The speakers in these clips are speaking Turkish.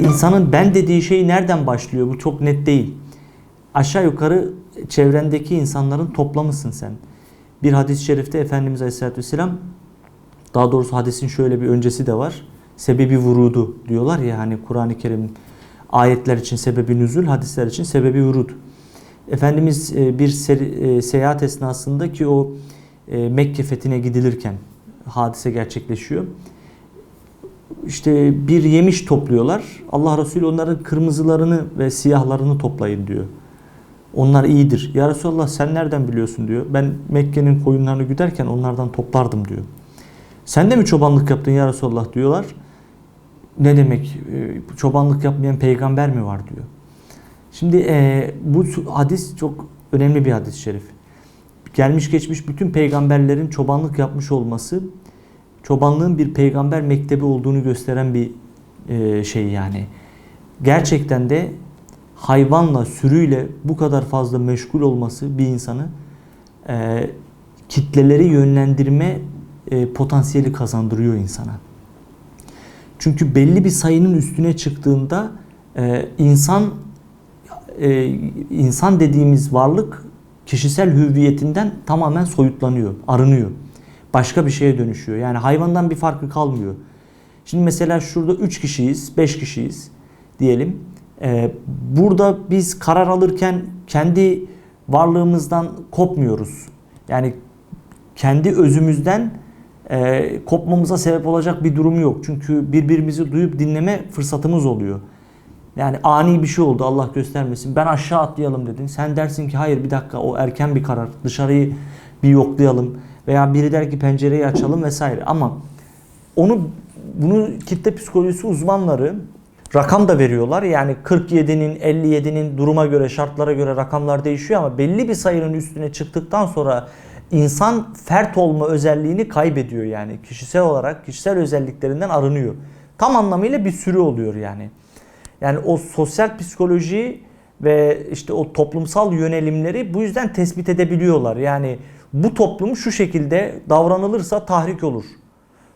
İnsanın ben dediği şey nereden başlıyor? Bu çok net değil. Aşağı yukarı çevrendeki insanların toplamısın sen. Bir hadis-i şerifte Efendimiz Aleyhisselatü Vesselam daha doğrusu hadisin şöyle bir öncesi de var. Sebebi vurudu diyorlar ya hani Kur'an-ı Kerim'in ayetler için sebebi nüzul, hadisler için sebebi vurud. Efendimiz e, bir e, seyahat esnasında ki o e, Mekke fethine gidilirken hadise gerçekleşiyor. İşte bir yemiş topluyorlar. Allah Resulü onların kırmızılarını ve siyahlarını toplayın diyor. Onlar iyidir. Ya Resulallah sen nereden biliyorsun diyor. Ben Mekke'nin koyunlarını güderken onlardan toplardım diyor. Sen de mi çobanlık yaptın ya Resulallah diyorlar. Ne demek çobanlık yapmayan peygamber mi var diyor. Şimdi e, bu hadis çok önemli bir hadis-i şerif. Gelmiş geçmiş bütün peygamberlerin çobanlık yapmış olması çobanlığın bir peygamber mektebi olduğunu gösteren bir e, şey yani. Gerçekten de hayvanla, sürüyle bu kadar fazla meşgul olması bir insanı e, kitleleri yönlendirme e, potansiyeli kazandırıyor insana. Çünkü belli bir sayının üstüne çıktığında e, insan e, insan dediğimiz varlık kişisel hüviyetinden tamamen soyutlanıyor, arınıyor. Başka bir şeye dönüşüyor. Yani hayvandan bir farkı kalmıyor. Şimdi mesela şurada 3 kişiyiz, 5 kişiyiz diyelim. Ee, burada biz karar alırken kendi varlığımızdan kopmuyoruz. Yani kendi özümüzden e, kopmamıza sebep olacak bir durum yok. Çünkü birbirimizi duyup dinleme fırsatımız oluyor. Yani ani bir şey oldu Allah göstermesin. Ben aşağı atlayalım dedin. Sen dersin ki hayır bir dakika o erken bir karar. Dışarıyı bir yoklayalım. Veya biri der ki pencereyi açalım vesaire. Ama onu bunu kitle psikolojisi uzmanları rakam da veriyorlar. Yani 47'nin 57'nin duruma göre şartlara göre rakamlar değişiyor ama belli bir sayının üstüne çıktıktan sonra insan fert olma özelliğini kaybediyor yani. Kişisel olarak kişisel özelliklerinden arınıyor. Tam anlamıyla bir sürü oluyor yani. Yani o sosyal psikoloji ve işte o toplumsal yönelimleri bu yüzden tespit edebiliyorlar. Yani bu toplum şu şekilde davranılırsa tahrik olur.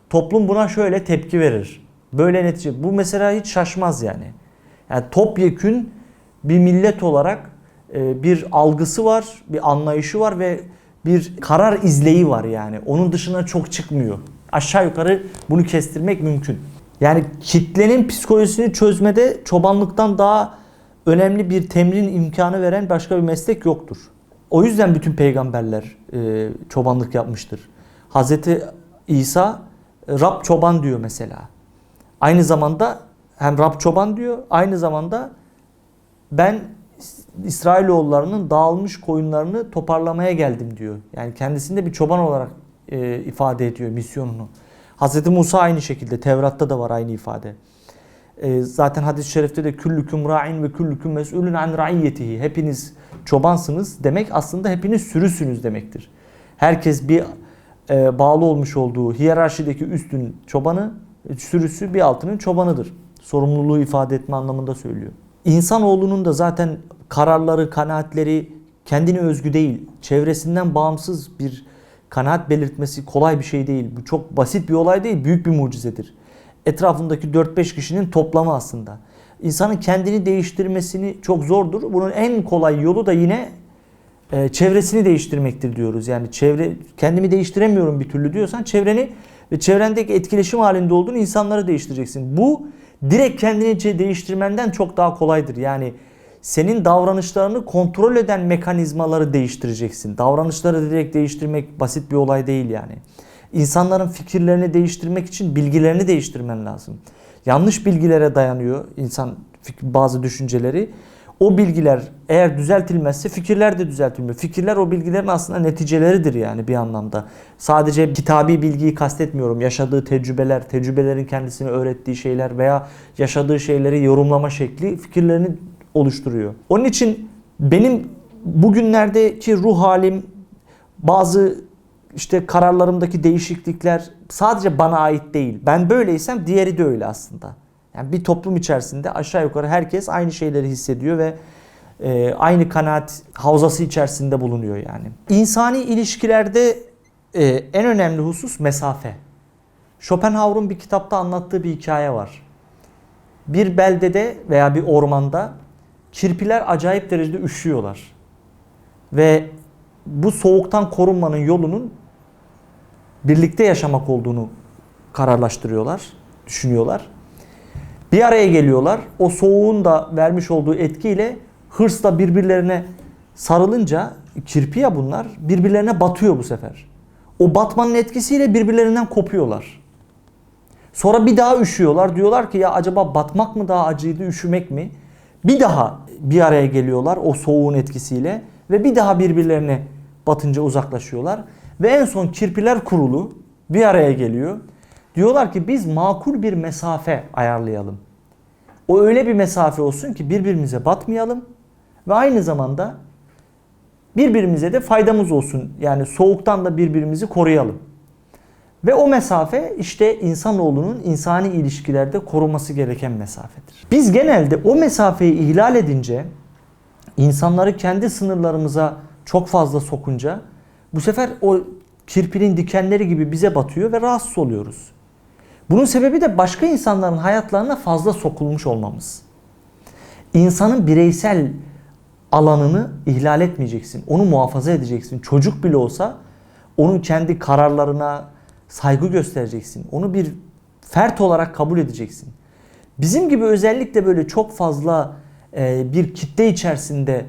Toplum buna şöyle tepki verir. Böyle netice. Bu mesela hiç şaşmaz yani. Yani topyekün bir millet olarak e, bir algısı var, bir anlayışı var ve bir karar izleyi var yani. Onun dışına çok çıkmıyor. Aşağı yukarı bunu kestirmek mümkün. Yani kitlenin psikolojisini çözmede çobanlıktan daha önemli bir temrin imkanı veren başka bir meslek yoktur. O yüzden bütün peygamberler e, çobanlık yapmıştır. Hazreti İsa Rab çoban diyor mesela. Aynı zamanda hem Rab çoban diyor aynı zamanda ben İsrailoğullarının dağılmış koyunlarını toparlamaya geldim diyor. Yani kendisinde bir çoban olarak e, ifade ediyor misyonunu. Hz. Musa aynı şekilde Tevrat'ta da var aynı ifade. E, zaten hadis-i şerifte de küllüküm ra'in ve küllüküm mes'ulun an ra'iyyetihi. Hepiniz çobansınız demek aslında hepiniz sürüsünüz demektir. Herkes bir e, bağlı olmuş olduğu hiyerarşideki üstün çobanı, sürüsü bir altının çobanıdır. Sorumluluğu ifade etme anlamında söylüyor. İnsanoğlunun da zaten kararları, kanaatleri kendine özgü değil. Çevresinden bağımsız bir kanaat belirtmesi kolay bir şey değil. Bu çok basit bir olay değil, büyük bir mucizedir. Etrafındaki 4-5 kişinin toplamı aslında. İnsanın kendini değiştirmesini çok zordur. Bunun en kolay yolu da yine e, çevresini değiştirmektir diyoruz. Yani çevre kendimi değiştiremiyorum bir türlü diyorsan çevreni ve çevrendeki etkileşim halinde olduğun insanları değiştireceksin. Bu direkt kendini değiştirmenden çok daha kolaydır. Yani senin davranışlarını kontrol eden mekanizmaları değiştireceksin. Davranışları direkt değiştirmek basit bir olay değil yani. İnsanların fikirlerini değiştirmek için bilgilerini değiştirmen lazım. Yanlış bilgilere dayanıyor insan bazı düşünceleri. O bilgiler eğer düzeltilmezse fikirler de düzeltilmiyor. Fikirler o bilgilerin aslında neticeleridir yani bir anlamda. Sadece kitabi bilgiyi kastetmiyorum. Yaşadığı tecrübeler, tecrübelerin kendisine öğrettiği şeyler veya yaşadığı şeyleri yorumlama şekli fikirlerini oluşturuyor. Onun için benim bugünlerdeki ruh halim bazı işte kararlarımdaki değişiklikler sadece bana ait değil. Ben böyleysem diğeri de öyle aslında. Yani bir toplum içerisinde aşağı yukarı herkes aynı şeyleri hissediyor ve e, aynı kanaat havzası içerisinde bulunuyor yani. İnsani ilişkilerde e, en önemli husus mesafe. Schopenhauer'un bir kitapta anlattığı bir hikaye var. bir beldede veya bir ormanda kirpiler acayip derecede üşüyorlar. Ve bu soğuktan korunmanın yolunun birlikte yaşamak olduğunu kararlaştırıyorlar, düşünüyorlar. Bir araya geliyorlar. O soğuğun da vermiş olduğu etkiyle hırsla birbirlerine sarılınca kirpi ya bunlar birbirlerine batıyor bu sefer. O batmanın etkisiyle birbirlerinden kopuyorlar. Sonra bir daha üşüyorlar. Diyorlar ki ya acaba batmak mı daha acıydı, üşümek mi? Bir daha bir araya geliyorlar o soğuğun etkisiyle ve bir daha birbirlerine batınca uzaklaşıyorlar. Ve en son kirpiler kurulu bir araya geliyor. Diyorlar ki biz makul bir mesafe ayarlayalım. O öyle bir mesafe olsun ki birbirimize batmayalım ve aynı zamanda birbirimize de faydamız olsun. Yani soğuktan da birbirimizi koruyalım. Ve o mesafe işte insanoğlunun insani ilişkilerde koruması gereken mesafedir. Biz genelde o mesafeyi ihlal edince insanları kendi sınırlarımıza çok fazla sokunca bu sefer o kirpinin dikenleri gibi bize batıyor ve rahatsız oluyoruz. Bunun sebebi de başka insanların hayatlarına fazla sokulmuş olmamız. İnsanın bireysel alanını ihlal etmeyeceksin. Onu muhafaza edeceksin. Çocuk bile olsa onun kendi kararlarına saygı göstereceksin. Onu bir fert olarak kabul edeceksin. Bizim gibi özellikle böyle çok fazla e, bir kitle içerisinde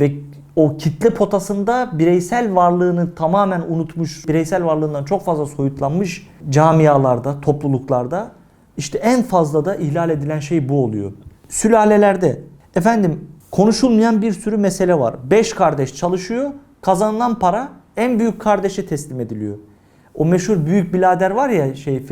ve o kitle potasında bireysel varlığını tamamen unutmuş, bireysel varlığından çok fazla soyutlanmış camialarda, topluluklarda işte en fazla da ihlal edilen şey bu oluyor. Sülalelerde efendim konuşulmayan bir sürü mesele var. Beş kardeş çalışıyor, kazanılan para en büyük kardeşe teslim ediliyor. O meşhur büyük birader var ya şey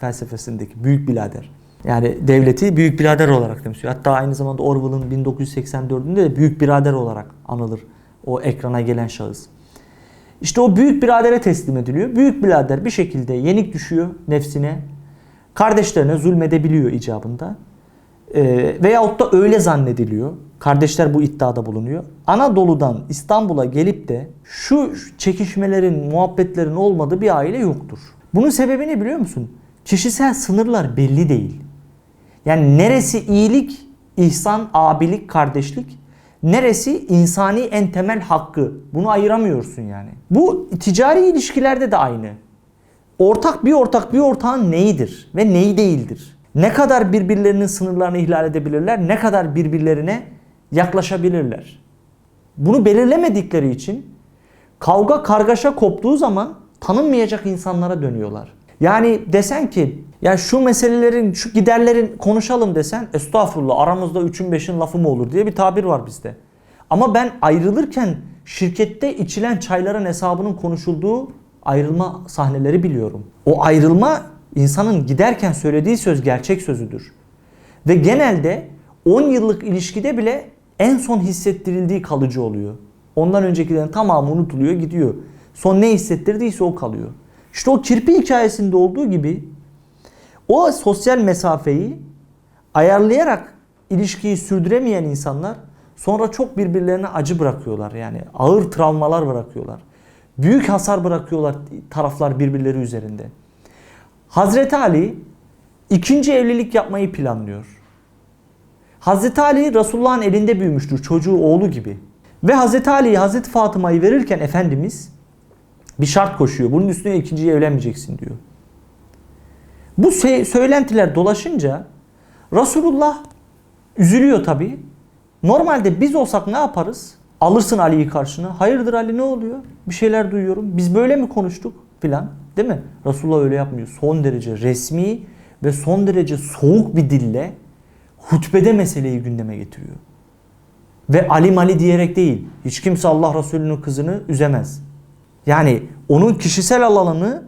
felsefesindeki büyük birader. Yani devleti büyük birader olarak temsil Hatta aynı zamanda Orwell'ın 1984'ünde de büyük birader olarak anılır o ekrana gelen şahıs. İşte o büyük biradere teslim ediliyor. Büyük birader bir şekilde yenik düşüyor nefsine. Kardeşlerine zulmedebiliyor icabında. Ee, veyahut da öyle zannediliyor. Kardeşler bu iddiada bulunuyor. Anadolu'dan İstanbul'a gelip de şu çekişmelerin, muhabbetlerin olmadığı bir aile yoktur. Bunun sebebi ne biliyor musun? Kişisel sınırlar belli değil. Yani neresi iyilik, ihsan, abilik, kardeşlik, neresi insani en temel hakkı. Bunu ayıramıyorsun yani. Bu ticari ilişkilerde de aynı. Ortak bir ortak bir ortağın neyidir ve neyi değildir? Ne kadar birbirlerinin sınırlarını ihlal edebilirler, ne kadar birbirlerine yaklaşabilirler? Bunu belirlemedikleri için kavga kargaşa koptuğu zaman tanınmayacak insanlara dönüyorlar. Yani desen ki ya şu meselelerin, şu giderlerin konuşalım desen estağfurullah aramızda üçün beşin lafı mı olur diye bir tabir var bizde. Ama ben ayrılırken şirkette içilen çayların hesabının konuşulduğu ayrılma sahneleri biliyorum. O ayrılma insanın giderken söylediği söz gerçek sözüdür. Ve genelde 10 yıllık ilişkide bile en son hissettirildiği kalıcı oluyor. Ondan öncekilerin tamamı unutuluyor gidiyor. Son ne hissettirdiyse o kalıyor. İşte o kirpi hikayesinde olduğu gibi o sosyal mesafeyi ayarlayarak ilişkiyi sürdüremeyen insanlar sonra çok birbirlerine acı bırakıyorlar. Yani ağır travmalar bırakıyorlar. Büyük hasar bırakıyorlar taraflar birbirleri üzerinde. Hazreti Ali ikinci evlilik yapmayı planlıyor. Hazreti Ali Resulullah'ın elinde büyümüştür çocuğu oğlu gibi. Ve Hazreti Ali'ye Hazreti Fatıma'yı verirken Efendimiz bir şart koşuyor. Bunun üstüne ikinciye evlenmeyeceksin diyor. Bu söylentiler dolaşınca Resulullah üzülüyor tabi. Normalde biz olsak ne yaparız? Alırsın Ali'yi karşına. Hayırdır Ali ne oluyor? Bir şeyler duyuyorum. Biz böyle mi konuştuk filan? Değil mi? Resulullah öyle yapmıyor. Son derece resmi ve son derece soğuk bir dille hutbede meseleyi gündeme getiriyor. Ve Ali Mali diyerek değil. Hiç kimse Allah Resulü'nün kızını üzemez. Yani onun kişisel alanını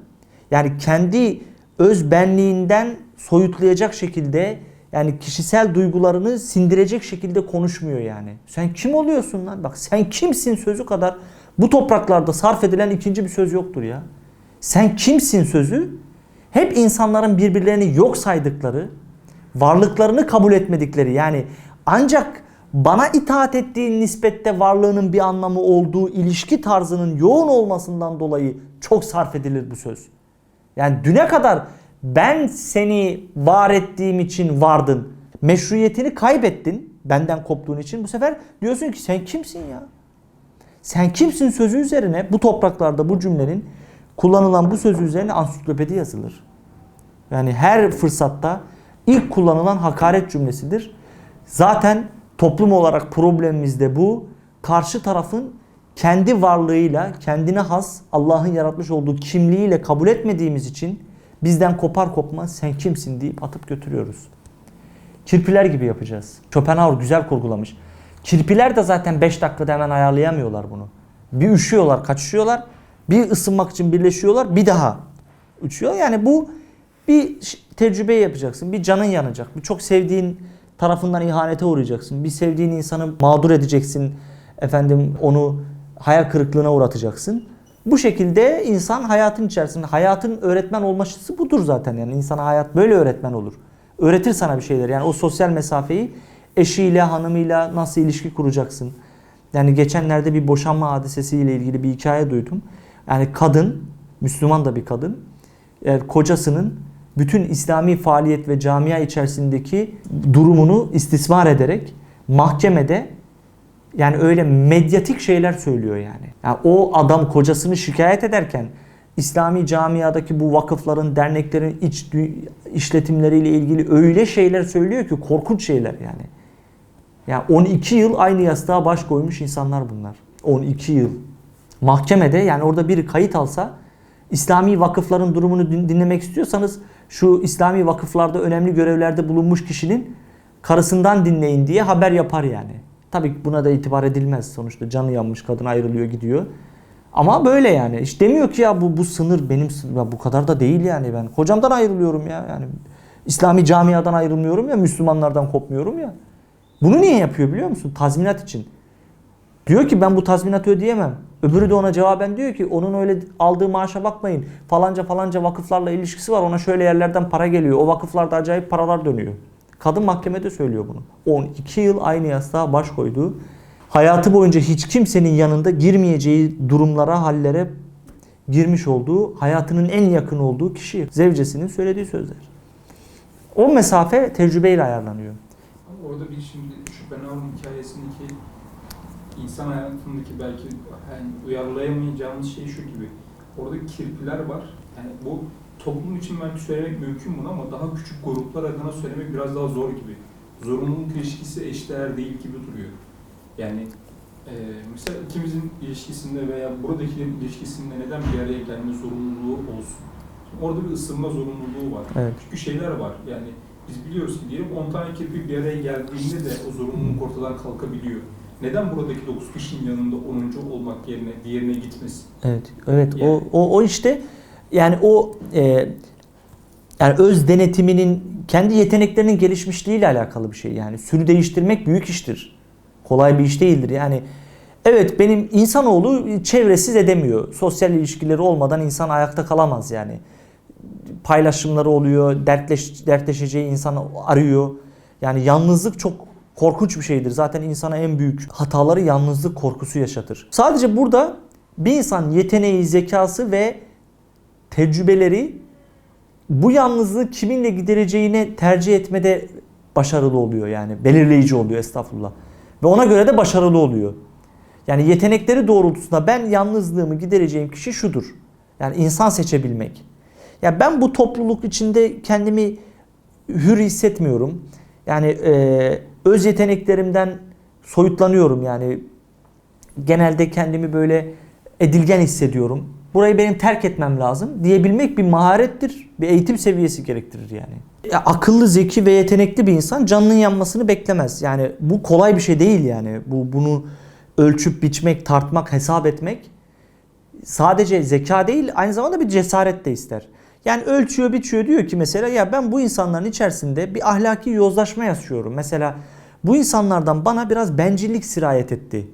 yani kendi öz benliğinden soyutlayacak şekilde yani kişisel duygularını sindirecek şekilde konuşmuyor yani. Sen kim oluyorsun lan? Bak sen kimsin sözü kadar bu topraklarda sarf edilen ikinci bir söz yoktur ya. Sen kimsin sözü hep insanların birbirlerini yok saydıkları, varlıklarını kabul etmedikleri yani ancak bana itaat ettiğin nispette varlığının bir anlamı olduğu ilişki tarzının yoğun olmasından dolayı çok sarf edilir bu söz. Yani düne kadar ben seni var ettiğim için vardın. Meşruiyetini kaybettin benden koptuğun için. Bu sefer diyorsun ki sen kimsin ya? Sen kimsin sözü üzerine bu topraklarda bu cümlenin kullanılan bu sözü üzerine ansiklopedi yazılır. Yani her fırsatta ilk kullanılan hakaret cümlesidir. Zaten toplum olarak problemimiz de bu. Karşı tarafın kendi varlığıyla, kendine has Allah'ın yaratmış olduğu kimliğiyle kabul etmediğimiz için bizden kopar kopmaz sen kimsin deyip atıp götürüyoruz. Kirpiler gibi yapacağız. Schopenhauer güzel kurgulamış. Kirpiler de zaten 5 dakikada hemen ayarlayamıyorlar bunu. Bir üşüyorlar, kaçışıyorlar. Bir ısınmak için birleşiyorlar, bir daha uçuyor. Yani bu bir tecrübe yapacaksın. Bir canın yanacak. Bir çok sevdiğin tarafından ihanete uğrayacaksın. Bir sevdiğin insanı mağdur edeceksin. Efendim onu hayal kırıklığına uğratacaksın. Bu şekilde insan hayatın içerisinde hayatın öğretmen olması budur zaten yani insana hayat böyle öğretmen olur. Öğretir sana bir şeyler. Yani o sosyal mesafeyi eşiyle, hanımıyla nasıl ilişki kuracaksın? Yani geçenlerde bir boşanma hadisesiyle ilgili bir hikaye duydum. Yani kadın, Müslüman da bir kadın, kocasının bütün İslami faaliyet ve camia içerisindeki durumunu istismar ederek mahkemede yani öyle medyatik şeyler söylüyor yani. yani o adam kocasını şikayet ederken İslami camiadaki bu vakıfların, derneklerin iç işletimleriyle ilgili öyle şeyler söylüyor ki korkunç şeyler yani. Yani 12 yıl aynı yastığa baş koymuş insanlar bunlar. 12 yıl. Mahkemede yani orada biri kayıt alsa İslami vakıfların durumunu din- dinlemek istiyorsanız şu İslami vakıflarda önemli görevlerde bulunmuş kişinin karısından dinleyin diye haber yapar yani. Tabii buna da itibar edilmez. Sonuçta canı yanmış kadın ayrılıyor gidiyor. Ama böyle yani. Hiç demiyor ki ya bu bu sınır benim sınır. Ya bu kadar da değil yani ben. Kocamdan ayrılıyorum ya. Yani İslami camiadan ayrılmıyorum ya. Müslümanlardan kopmuyorum ya. Bunu niye yapıyor biliyor musun? Tazminat için. Diyor ki ben bu tazminatı ödeyemem. Öbürü de ona cevaben diyor ki onun öyle aldığı maaşa bakmayın. Falanca falanca vakıflarla ilişkisi var. Ona şöyle yerlerden para geliyor. O vakıflarda acayip paralar dönüyor. Kadın mahkemede söylüyor bunu. 12 yıl aynı yastığa baş koydu. Hayatı boyunca hiç kimsenin yanında girmeyeceği durumlara, hallere girmiş olduğu, hayatının en yakın olduğu kişi. Zevcesinin söylediği sözler. O mesafe tecrübeyle ayarlanıyor. Ama orada bir şimdi Schopenhauer'un hikayesindeki insan hayatındaki belki yani uyarlayamayacağımız şey şu gibi. Orada kirpiler var. Yani bu toplum için belki söylemek mümkün bunu ama daha küçük gruplar adına söylemek biraz daha zor gibi. Zorunluluk ilişkisi eşdeğer değil gibi duruyor. Yani e, mesela ikimizin ilişkisinde veya buradakilerin ilişkisinde neden bir araya gelme zorunluluğu olsun? Şimdi orada bir ısınma zorunluluğu var. Evet. Çünkü şeyler var yani biz biliyoruz ki diyelim 10 tane kirpi bir araya geldiğinde de o zorunluluk ortadan kalkabiliyor. Neden buradaki 9 kişinin yanında 10. olmak yerine diğerine gitmesin? Evet, evet. O, Yani- o, o işte yani o e, yani öz denetiminin kendi yeteneklerinin gelişmişliğiyle alakalı bir şey. Yani sürü değiştirmek büyük iştir. Kolay bir iş değildir. Yani evet benim insanoğlu çevresiz edemiyor. Sosyal ilişkileri olmadan insan ayakta kalamaz yani. Paylaşımları oluyor, dertleş, dertleşeceği insan arıyor. Yani yalnızlık çok korkunç bir şeydir. Zaten insana en büyük hataları yalnızlık korkusu yaşatır. Sadece burada bir insan yeteneği, zekası ve tecrübeleri bu yalnızlığı kiminle gidereceğine tercih etmede başarılı oluyor yani belirleyici oluyor estağfurullah. Ve ona göre de başarılı oluyor. Yani yetenekleri doğrultusunda ben yalnızlığımı gidereceğim kişi şudur. Yani insan seçebilmek. Ya ben bu topluluk içinde kendimi hür hissetmiyorum. Yani e, öz yeteneklerimden soyutlanıyorum yani. Genelde kendimi böyle edilgen hissediyorum. Burayı benim terk etmem lazım diyebilmek bir maharettir. Bir eğitim seviyesi gerektirir yani. Ya, akıllı, zeki ve yetenekli bir insan canının yanmasını beklemez. Yani bu kolay bir şey değil yani. Bu bunu ölçüp biçmek, tartmak, hesap etmek sadece zeka değil aynı zamanda bir cesaret de ister. Yani ölçüyor biçiyor diyor ki mesela ya ben bu insanların içerisinde bir ahlaki yozlaşma yaşıyorum. Mesela bu insanlardan bana biraz bencillik sirayet etti.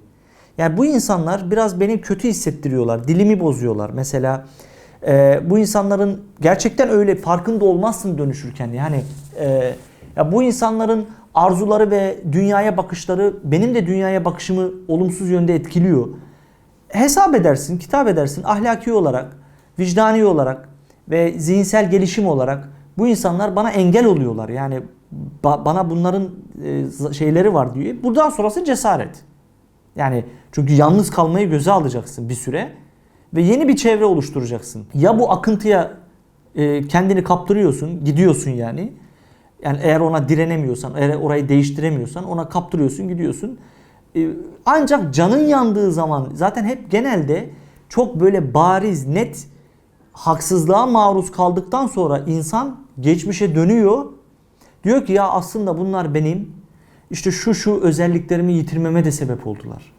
Yani bu insanlar biraz beni kötü hissettiriyorlar. Dilimi bozuyorlar. Mesela e, bu insanların gerçekten öyle farkında olmazsın dönüşürken. Yani e, ya bu insanların arzuları ve dünyaya bakışları benim de dünyaya bakışımı olumsuz yönde etkiliyor. Hesap edersin, kitap edersin ahlaki olarak, vicdani olarak ve zihinsel gelişim olarak bu insanlar bana engel oluyorlar. Yani Ba- bana bunların e, şeyleri var diyor. Buradan sonrası cesaret. Yani çünkü yalnız kalmayı göze alacaksın bir süre ve yeni bir çevre oluşturacaksın. Ya bu akıntıya e, kendini kaptırıyorsun, gidiyorsun yani. Yani eğer ona direnemiyorsan, eğer orayı değiştiremiyorsan ona kaptırıyorsun, gidiyorsun. E, ancak canın yandığı zaman zaten hep genelde çok böyle bariz, net haksızlığa maruz kaldıktan sonra insan geçmişe dönüyor. Diyor ki ya aslında bunlar benim işte şu şu özelliklerimi yitirmeme de sebep oldular.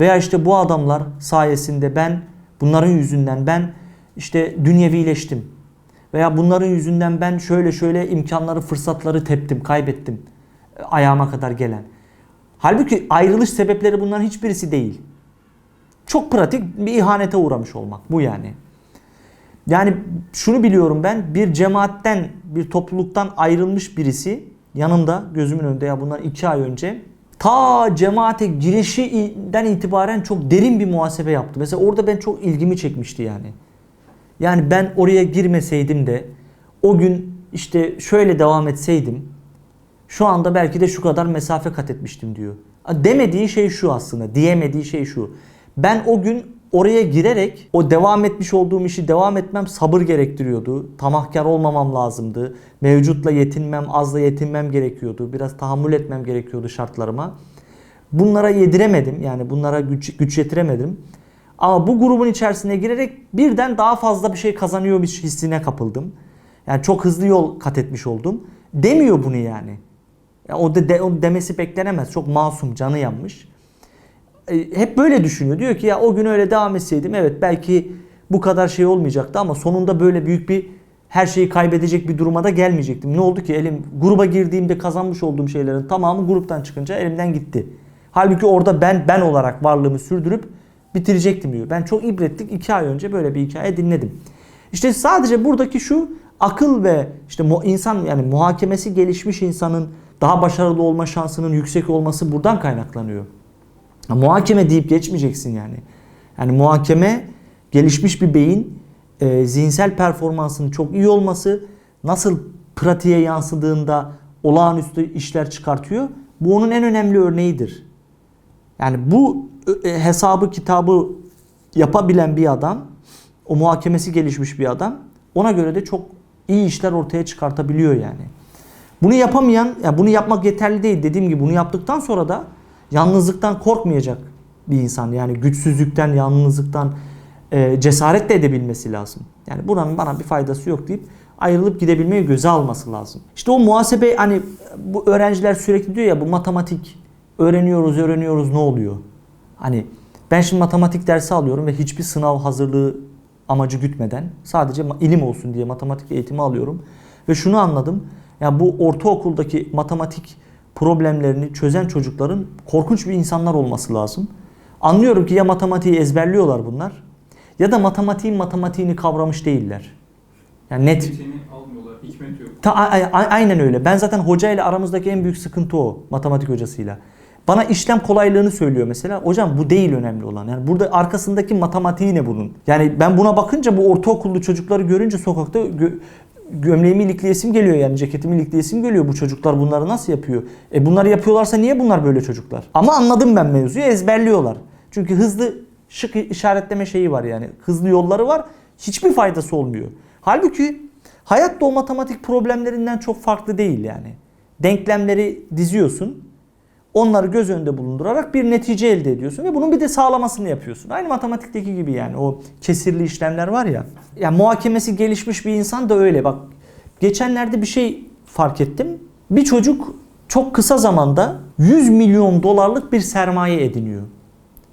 Veya işte bu adamlar sayesinde ben bunların yüzünden ben işte dünyevileştim. Veya bunların yüzünden ben şöyle şöyle imkanları, fırsatları teptim, kaybettim. e, Ayağıma kadar gelen. Halbuki ayrılış sebepleri bunların hiçbirisi değil. Çok pratik bir ihanete uğramış olmak bu yani. Yani şunu biliyorum ben bir cemaatten bir topluluktan ayrılmış birisi yanımda gözümün önünde ya bundan iki ay önce ta cemaate girişinden itibaren çok derin bir muhasebe yaptı. Mesela orada ben çok ilgimi çekmişti yani. Yani ben oraya girmeseydim de o gün işte şöyle devam etseydim şu anda belki de şu kadar mesafe kat etmiştim diyor. Demediği şey şu aslında. Diyemediği şey şu. Ben o gün oraya girerek o devam etmiş olduğum işi devam etmem sabır gerektiriyordu. Tamahkar olmamam lazımdı. Mevcutla yetinmem, azla yetinmem gerekiyordu. Biraz tahammül etmem gerekiyordu şartlarıma. Bunlara yediremedim. Yani bunlara güç, güç yetiremedim. Ama bu grubun içerisine girerek birden daha fazla bir şey kazanıyormuş hissine kapıldım. Yani çok hızlı yol kat etmiş oldum. Demiyor bunu yani. Ya o de, o demesi beklenemez. Çok masum, canı yanmış. E, hep böyle düşünüyor. Diyor ki ya o gün öyle devam etseydim evet belki bu kadar şey olmayacaktı ama sonunda böyle büyük bir her şeyi kaybedecek bir duruma da gelmeyecektim. Ne oldu ki elim gruba girdiğimde kazanmış olduğum şeylerin tamamı gruptan çıkınca elimden gitti. Halbuki orada ben ben olarak varlığımı sürdürüp bitirecektim diyor. Ben çok ibretlik iki ay önce böyle bir hikaye dinledim. İşte sadece buradaki şu akıl ve işte insan yani muhakemesi gelişmiş insanın daha başarılı olma şansının yüksek olması buradan kaynaklanıyor. Ha, Muhakeme deyip geçmeyeceksin yani. Yani muhakeme gelişmiş bir beyin e, zihinsel performansının çok iyi olması nasıl pratiğe yansıdığında olağanüstü işler çıkartıyor. Bu onun en önemli örneğidir. Yani bu e, hesabı kitabı yapabilen bir adam, o muhakemesi gelişmiş bir adam ona göre de çok iyi işler ortaya çıkartabiliyor yani. Bunu yapamayan, ya bunu yapmak yeterli değil. Dediğim gibi bunu yaptıktan sonra da yalnızlıktan korkmayacak bir insan. Yani güçsüzlükten, yalnızlıktan e, cesaret de edebilmesi lazım. Yani buranın bana bir faydası yok deyip ayrılıp gidebilmeyi göze alması lazım. İşte o muhasebe hani bu öğrenciler sürekli diyor ya bu matematik öğreniyoruz öğreniyoruz ne oluyor? Hani ben şimdi matematik dersi alıyorum ve hiçbir sınav hazırlığı amacı gütmeden sadece ilim olsun diye matematik eğitimi alıyorum. Ve şunu anladım. Ya bu ortaokuldaki matematik problemlerini çözen çocukların korkunç bir insanlar olması lazım. Anlıyorum ki ya matematiği ezberliyorlar bunlar ya da matematiğin matematiğini kavramış değiller. Yani net. Ta, aynen öyle. Ben zaten hoca ile aramızdaki en büyük sıkıntı o. Matematik hocasıyla. Bana işlem kolaylığını söylüyor mesela. Hocam bu değil önemli olan. Yani burada arkasındaki matematiği ne bunun? Yani ben buna bakınca bu ortaokullu çocukları görünce sokakta gö- gömleğimi ilikleyesim geliyor yani ceketimi ilikleyesim geliyor. Bu çocuklar bunları nasıl yapıyor? E bunları yapıyorlarsa niye bunlar böyle çocuklar? Ama anladım ben mevzuyu ezberliyorlar. Çünkü hızlı şık işaretleme şeyi var yani. Hızlı yolları var. Hiçbir faydası olmuyor. Halbuki hayat da o matematik problemlerinden çok farklı değil yani. Denklemleri diziyorsun. Onları göz önünde bulundurarak bir netice elde ediyorsun ve bunun bir de sağlamasını yapıyorsun. Aynı matematikteki gibi yani o kesirli işlemler var ya. Yani muhakemesi gelişmiş bir insan da öyle. Bak geçenlerde bir şey fark ettim. Bir çocuk çok kısa zamanda 100 milyon dolarlık bir sermaye ediniyor.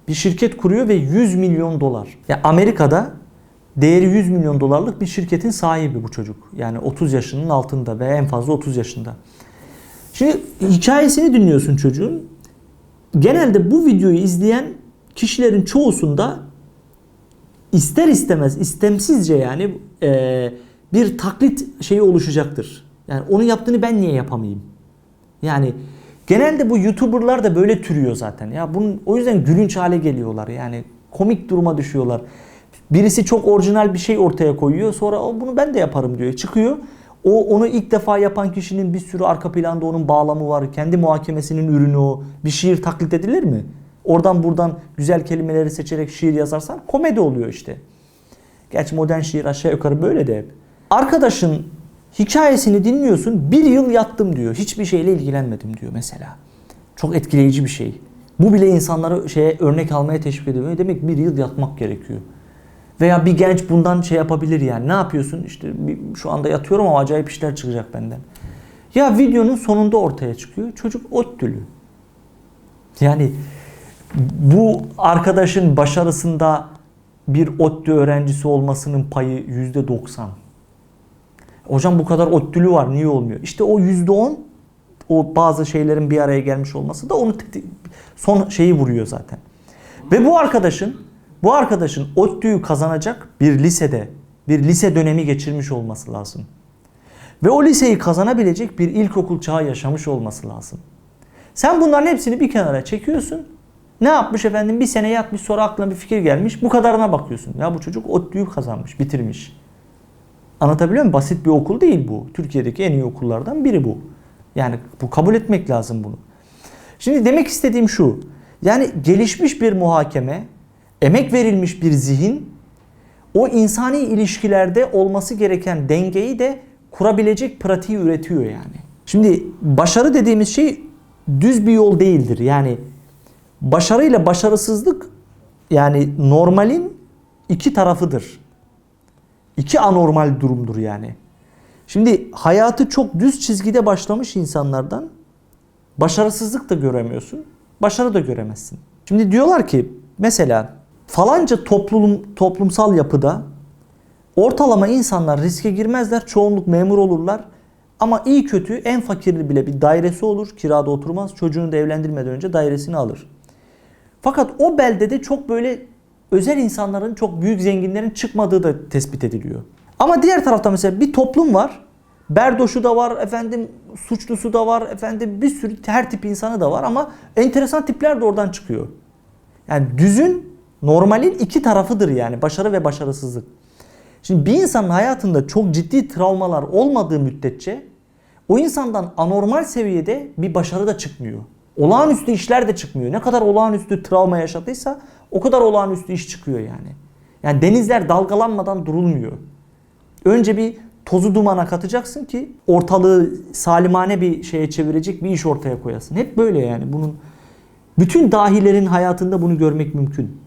Bir şirket kuruyor ve 100 milyon dolar. Ya Amerika'da değeri 100 milyon dolarlık bir şirketin sahibi bu çocuk. Yani 30 yaşının altında ve en fazla 30 yaşında. Şimdi hikayesini dinliyorsun çocuğun. Genelde bu videoyu izleyen kişilerin çoğusunda ister istemez, istemsizce yani eee, bir taklit şeyi oluşacaktır. Yani onu yaptığını ben niye yapamayayım? Yani genelde bu YouTuber'lar da böyle türüyor zaten. Ya bunun o yüzden gülünç hale geliyorlar. Yani komik duruma düşüyorlar. Birisi çok orijinal bir şey ortaya koyuyor. Sonra "O, bunu ben de yaparım diyor. Çıkıyor. O onu ilk defa yapan kişinin bir sürü arka planda onun bağlamı var. Kendi muhakemesinin ürünü o. Bir şiir taklit edilir mi? Oradan buradan güzel kelimeleri seçerek şiir yazarsan komedi oluyor işte. Gerçi modern şiir aşağı yukarı böyle de hep. Arkadaşın hikayesini dinliyorsun. Bir yıl yattım diyor. Hiçbir şeyle ilgilenmedim diyor mesela. Çok etkileyici bir şey. Bu bile insanları şeye örnek almaya teşvik ediyor. Demek bir yıl yatmak gerekiyor. Veya bir genç bundan şey yapabilir yani. Ne yapıyorsun? İşte şu anda yatıyorum ama acayip işler çıkacak benden. Ya videonun sonunda ortaya çıkıyor. Çocuk ODTÜ'lü. Yani bu arkadaşın başarısında bir ODTÜ öğrencisi olmasının payı yüzde doksan. Hocam bu kadar ODTÜ'lü var niye olmuyor? İşte o yüzde on o bazı şeylerin bir araya gelmiş olması da onu son şeyi vuruyor zaten. Ve bu arkadaşın bu arkadaşın ODTÜ'yü kazanacak bir lisede bir lise dönemi geçirmiş olması lazım. Ve o liseyi kazanabilecek bir ilkokul çağı yaşamış olması lazım. Sen bunların hepsini bir kenara çekiyorsun. Ne yapmış efendim? Bir sene yatmış sonra aklına bir fikir gelmiş. Bu kadarına bakıyorsun. Ya bu çocuk ODTÜ'yü kazanmış, bitirmiş. Anlatabiliyor muyum? Basit bir okul değil bu. Türkiye'deki en iyi okullardan biri bu. Yani bu kabul etmek lazım bunu. Şimdi demek istediğim şu. Yani gelişmiş bir muhakeme, emek verilmiş bir zihin o insani ilişkilerde olması gereken dengeyi de kurabilecek pratiği üretiyor yani. Şimdi başarı dediğimiz şey düz bir yol değildir. Yani başarıyla başarısızlık yani normalin iki tarafıdır. İki anormal durumdur yani. Şimdi hayatı çok düz çizgide başlamış insanlardan başarısızlık da göremiyorsun, başarı da göremezsin. Şimdi diyorlar ki mesela falanca toplum toplumsal yapıda ortalama insanlar riske girmezler, çoğunluk memur olurlar. Ama iyi kötü en fakirli bile bir dairesi olur, kirada oturmaz, çocuğunu da evlendirmeden önce dairesini alır. Fakat o beldede çok böyle özel insanların, çok büyük zenginlerin çıkmadığı da tespit ediliyor. Ama diğer tarafta mesela bir toplum var. Berdoşu da var, efendim suçlusu da var, efendim bir sürü her tip insanı da var ama enteresan tipler de oradan çıkıyor. Yani düzün normalin iki tarafıdır yani başarı ve başarısızlık. Şimdi bir insanın hayatında çok ciddi travmalar olmadığı müddetçe o insandan anormal seviyede bir başarı da çıkmıyor. Olağanüstü işler de çıkmıyor. Ne kadar olağanüstü travma yaşadıysa o kadar olağanüstü iş çıkıyor yani. Yani denizler dalgalanmadan durulmuyor. Önce bir tozu dumana katacaksın ki ortalığı salimane bir şeye çevirecek bir iş ortaya koyasın. Hep böyle yani bunun bütün dahilerin hayatında bunu görmek mümkün.